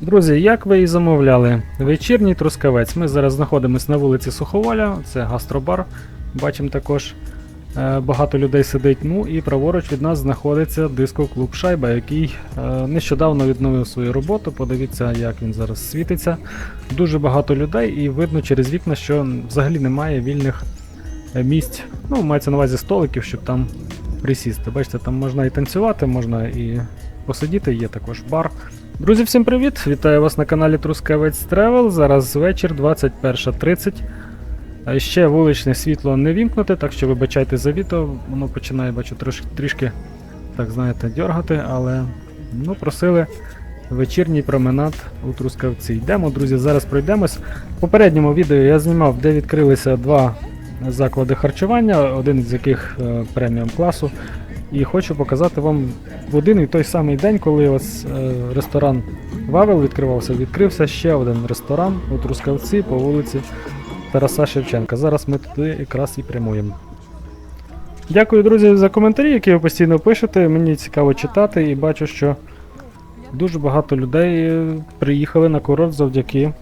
Друзі, як ви і замовляли, вечірній трускавець. Ми зараз знаходимося на вулиці Суховоля, це гастробар. Бачимо також е, багато людей сидить. Ну і праворуч від нас знаходиться диско-клуб Шайба, який е, нещодавно відновив свою роботу. Подивіться, як він зараз світиться. Дуже багато людей, і видно через вікна, що взагалі немає вільних е, місць. Ну, мається на увазі столиків, щоб там присісти. Бачите, там можна і танцювати, можна і посидіти, є також бар. Друзі, всім привіт! Вітаю вас на каналі Трускавець Тревел. Зараз вечір, 21.30. Ще вуличне світло не вімкнуте, так що вибачайте за відео, воно починає, бачу, трошки, трішки, так знаєте, дергати, але ну, просили вечірній променад у Трускавці. Йдемо, друзі, зараз пройдемось. В попередньому відео я знімав, де відкрилися два заклади харчування, один з яких е, преміум класу. І хочу показати вам в один і той самий день, коли ось е, ресторан Вавел відкривався, відкрився ще один ресторан у Трускавці по вулиці Тараса Шевченка. Зараз ми туди якраз і прямуємо. Дякую, друзі, за коментарі, які ви постійно пишете. Мені цікаво читати і бачу, що дуже багато людей е, приїхали на курорт завдяки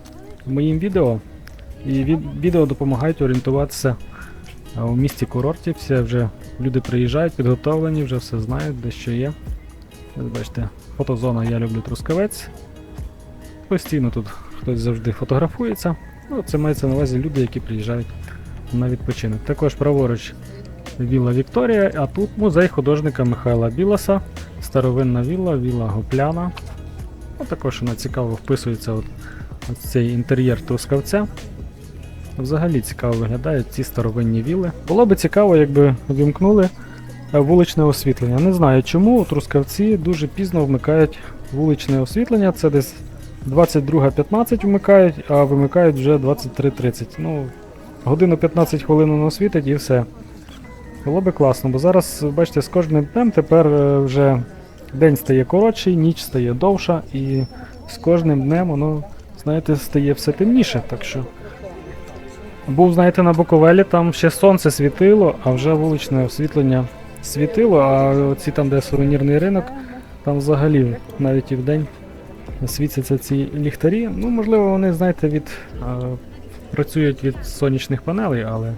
моїм відео. І від- відео допомагають орієнтуватися е, у місті курорті. Все вже люди приїжджають, підготовлені, вже все знають, де що є. Ось бачите, фотозона я люблю трускавець. Постійно тут хтось завжди фотографується. Ну, це мається на увазі люди, які приїжджають на відпочинок. Також праворуч Вілла Вікторія, а тут музей художника Михайла Біласа, старовинна вілла, вілла Гопляна. Ну, також вона цікаво вписується от, от цей інтер'єр трускавця. Взагалі цікаво виглядають ці старовинні вілли. Було би цікаво, якби вімкнули е, вуличне освітлення. Не знаю чому Трускавці дуже пізно вмикають вуличне освітлення. Це десь 22.15 вмикають, а вимикають вже 23.30. Ну, годину 15 хвилин воно освітить і все. Було би класно, бо зараз, бачите, з кожним днем тепер е, вже день стає коротший, ніч стає довша, і з кожним днем воно, знаєте, стає все темніше. Так що був, знаєте, на Буковелі, там ще сонце світило, а вже вуличне освітлення світило, а оці там, де сувенірний ринок, там взагалі навіть і вдень світяться ці ліхтарі. Ну, можливо, вони, знаєте, від, е, працюють від сонячних панелей, але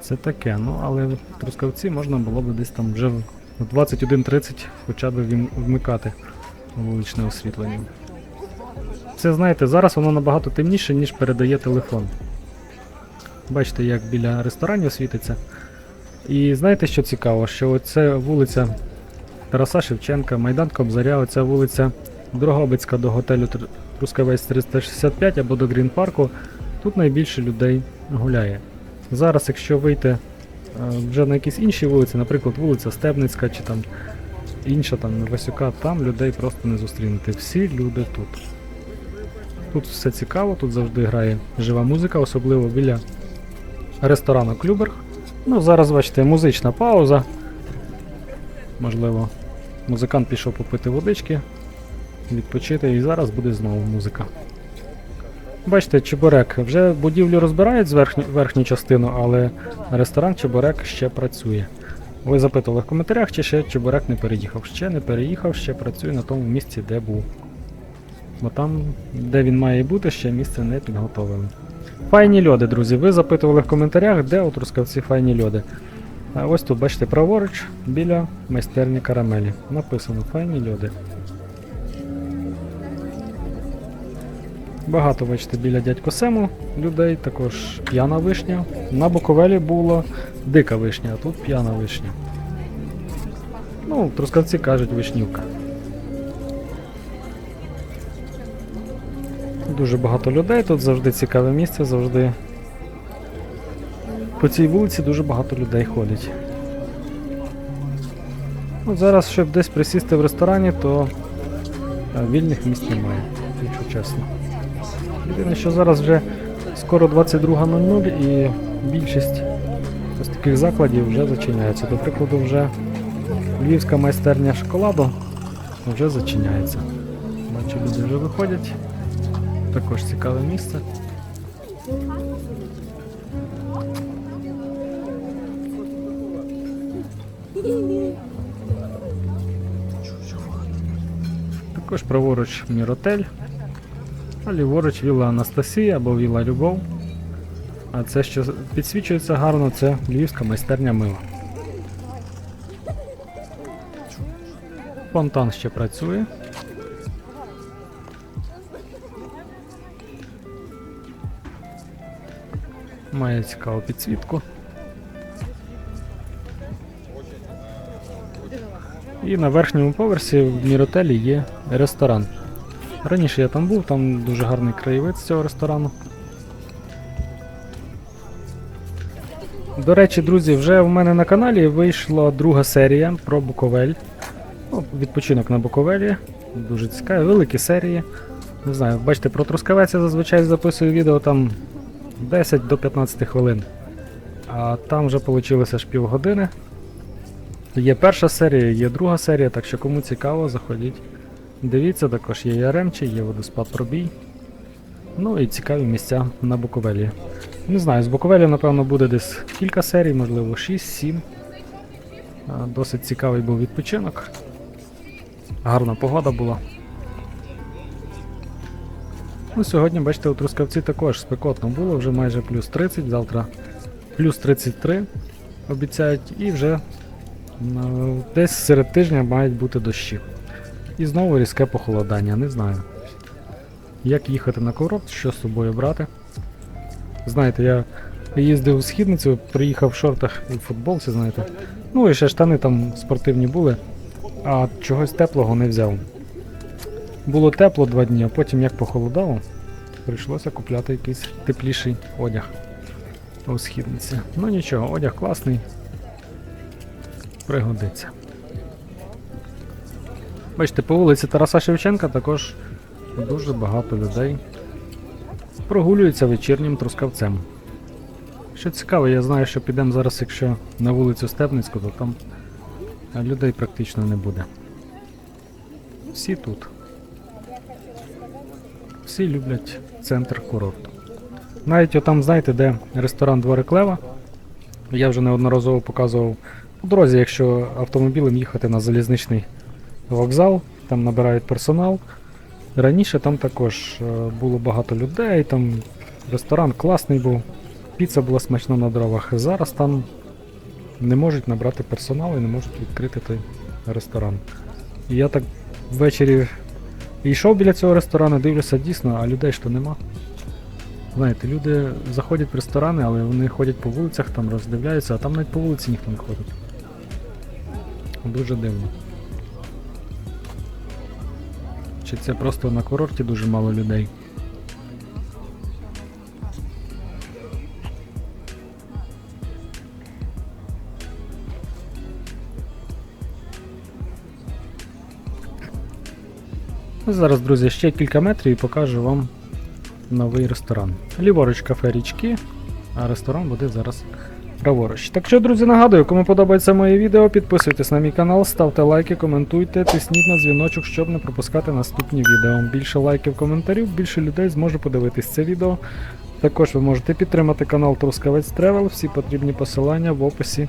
це таке. Ну, але в Трускавці можна було б десь там вже в 21.30 хоча б вмикати вуличне освітлення. Це, знаєте, зараз воно набагато темніше, ніж передає телефон. Бачите, як біля ресторанів світиться. І знаєте, що цікаво? Що оце вулиця Тараса Шевченка, Майдан Кобзаря, оця вулиця Дрогобицька до готелю Тр- Трускавець 365 або до Грін парку. Тут найбільше людей гуляє. Зараз, якщо вийти е, вже на якісь інші вулиці, наприклад, вулиця Стебницька чи там інша там Васюка, там людей просто не зустрінути. Всі люди тут. Тут все цікаво, тут завжди грає жива музика, особливо біля ресторану Клюберг. Ну, зараз, бачите, музична пауза. Можливо, музикант пішов попити водички, відпочити, і зараз буде знову музика. Бачите, Чебурек. Вже будівлю розбирають з верхню, верхню частину, але ресторан Чебурек ще працює. Ви запитували в коментарях, чи ще Чебурек не переїхав. Ще не переїхав, ще працює на тому місці, де був. Бо там, де він має бути, ще місце не підготовили. Файні льоди, друзі. Ви запитували в коментарях, де у Трускавці файні льоди. А ось тут, бачите, праворуч біля майстерні карамелі. Написано файні льоди. Багато, бачите, біля дядько Сему людей, також п'яна вишня. На Буковелі була дика вишня, а тут п'яна вишня. Ну, Трускавці кажуть вишнівка. Дуже багато людей, тут завжди цікаве місце, завжди. По цій вулиці дуже багато людей ходить. Ну, зараз, щоб десь присісти в ресторані, то е, вільних місць немає, якщо чесно. Єдине, що зараз вже скоро 22.00 і більшість ось таких закладів вже зачиняється. До прикладу, вже львівська майстерня шоколаду вже зачиняється. Бачу, люди вже виходять. Також цікаве місце. Також праворуч Міротель, а ліворуч Вілла Анастасія або Вілла Любов. А це, що підсвічується гарно, це львівська майстерня мила. Фонтан ще працює. Має цікаву підсвітку. І на верхньому поверсі в Міротелі є ресторан. Раніше я там був, там дуже гарний краєвид з цього ресторану. До речі, друзі, вже в мене на каналі вийшла друга серія про Буковель. Ну, відпочинок на Буковелі. Дуже цікаві, великі серії. Не знаю, бачите, про Трускавець я зазвичай записую відео там 10 до 15 хвилин. А там вже вийшло аж півгодини. Є перша серія, є друга серія, так що кому цікаво, заходіть. Дивіться, також є Яремчі, є водоспад Пробій. Ну і цікаві місця на Буковелі. Не знаю, з Буковелі, напевно, буде десь кілька серій, можливо 6-7. Досить цікавий був відпочинок. Гарна погода була. Ну, сьогодні, бачите, у Трускавці також спекотно було, вже майже плюс 30, завтра плюс 33 обіцяють, і вже ну, десь серед тижня мають бути дощі. І знову різке похолодання, не знаю. Як їхати на курорт, що з собою брати. Знаєте, я їздив у східницю, приїхав в шортах і в футболці, знаєте. Ну і ще штани там спортивні були, а чогось теплого не взяв. Було тепло два дні, а потім як похолодало, прийшлося купляти якийсь тепліший одяг у східниці. Ну нічого, одяг класний. Пригодиться. Бачите, по вулиці Тараса Шевченка також дуже багато людей прогулюються вечірнім трускавцем. Що цікаво, я знаю, що підемо зараз, якщо на вулицю Степницьку, то там людей практично не буде. Всі тут. Всі люблять центр курорту. Навіть отам, знаєте, де ресторан Дворик Лева. Я вже неодноразово показував по дорозі, якщо автомобілем їхати на залізничний вокзал, там набирають персонал. Раніше там також е, було багато людей, там ресторан класний був, піца була смачна на дровах. Зараз там не можуть набрати персонал і не можуть відкрити той ресторан. І я так ввечері йшов біля цього ресторану, дивлюся дійсно, а людей ж то нема. Знаєте, люди заходять в ресторани, але вони ходять по вулицях, там роздивляються, а там навіть по вулиці ніхто не ходить. Дуже дивно. Чи це просто на курорті дуже мало людей? Ну, Зараз, друзі, ще кілька метрів і покажу вам новий ресторан. Ліворуч кафе річки, а ресторан буде зараз праворуч. Так що, друзі, нагадую, кому подобається моє відео, підписуйтесь на мій канал, ставте лайки, коментуйте, тисніть на дзвіночок, щоб не пропускати наступні відео. Більше лайків, коментарів, більше людей зможе подивитись це відео. Також ви можете підтримати канал Трускавець Тревел, всі потрібні посилання в описі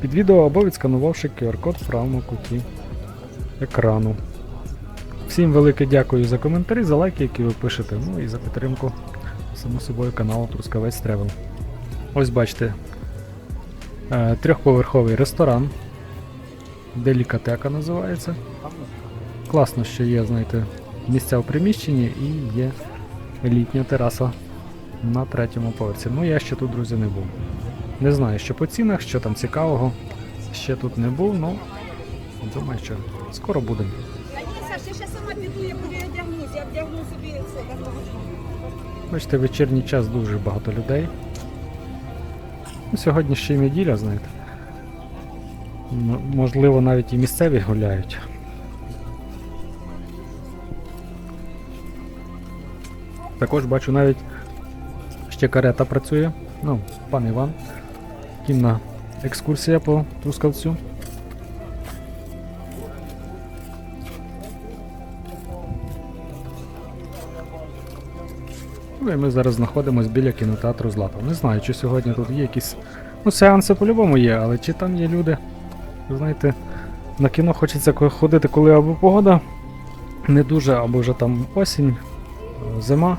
під відео або відсканувавши QR-код в правому куті екрану. Всім велике дякую за коментарі, за лайки, які ви пишете, ну і за підтримку само собою каналу Трускавець Тревел. Ось бачите, е, трьохповерховий ресторан. Делікатека називається. Класно, що є, знаєте, місця в приміщенні і є літня тераса на третьому поверсі. Ну я ще тут, друзі, не був. Не знаю, що по цінах, що там цікавого. Ще тут не був, ну думаю, що скоро будемо. Я ще сама піду, я буду одягнусь, я вдягну собі це Бачите, вечірній час дуже багато людей. Ну, сьогодні ще й неділя, знаєте. Можливо, навіть і місцеві гуляють. Також бачу навіть ще карета працює. Ну, пан Іван. Кінна екскурсія по Трускавцю. Ну і ми зараз знаходимося біля кінотеатру Злата. Не знаю, чи сьогодні тут є якісь. Ну, сеанси по-любому є, але чи там є люди. Знаєте, на кіно хочеться ходити, коли або погода не дуже, або вже там осінь, зима.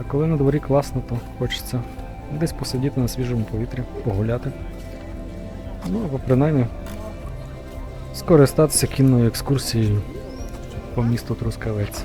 А коли на дворі класно, то хочеться десь посидіти на свіжому повітрі, погуляти. Ну або принаймні скористатися кінною екскурсією по місту Трускавець.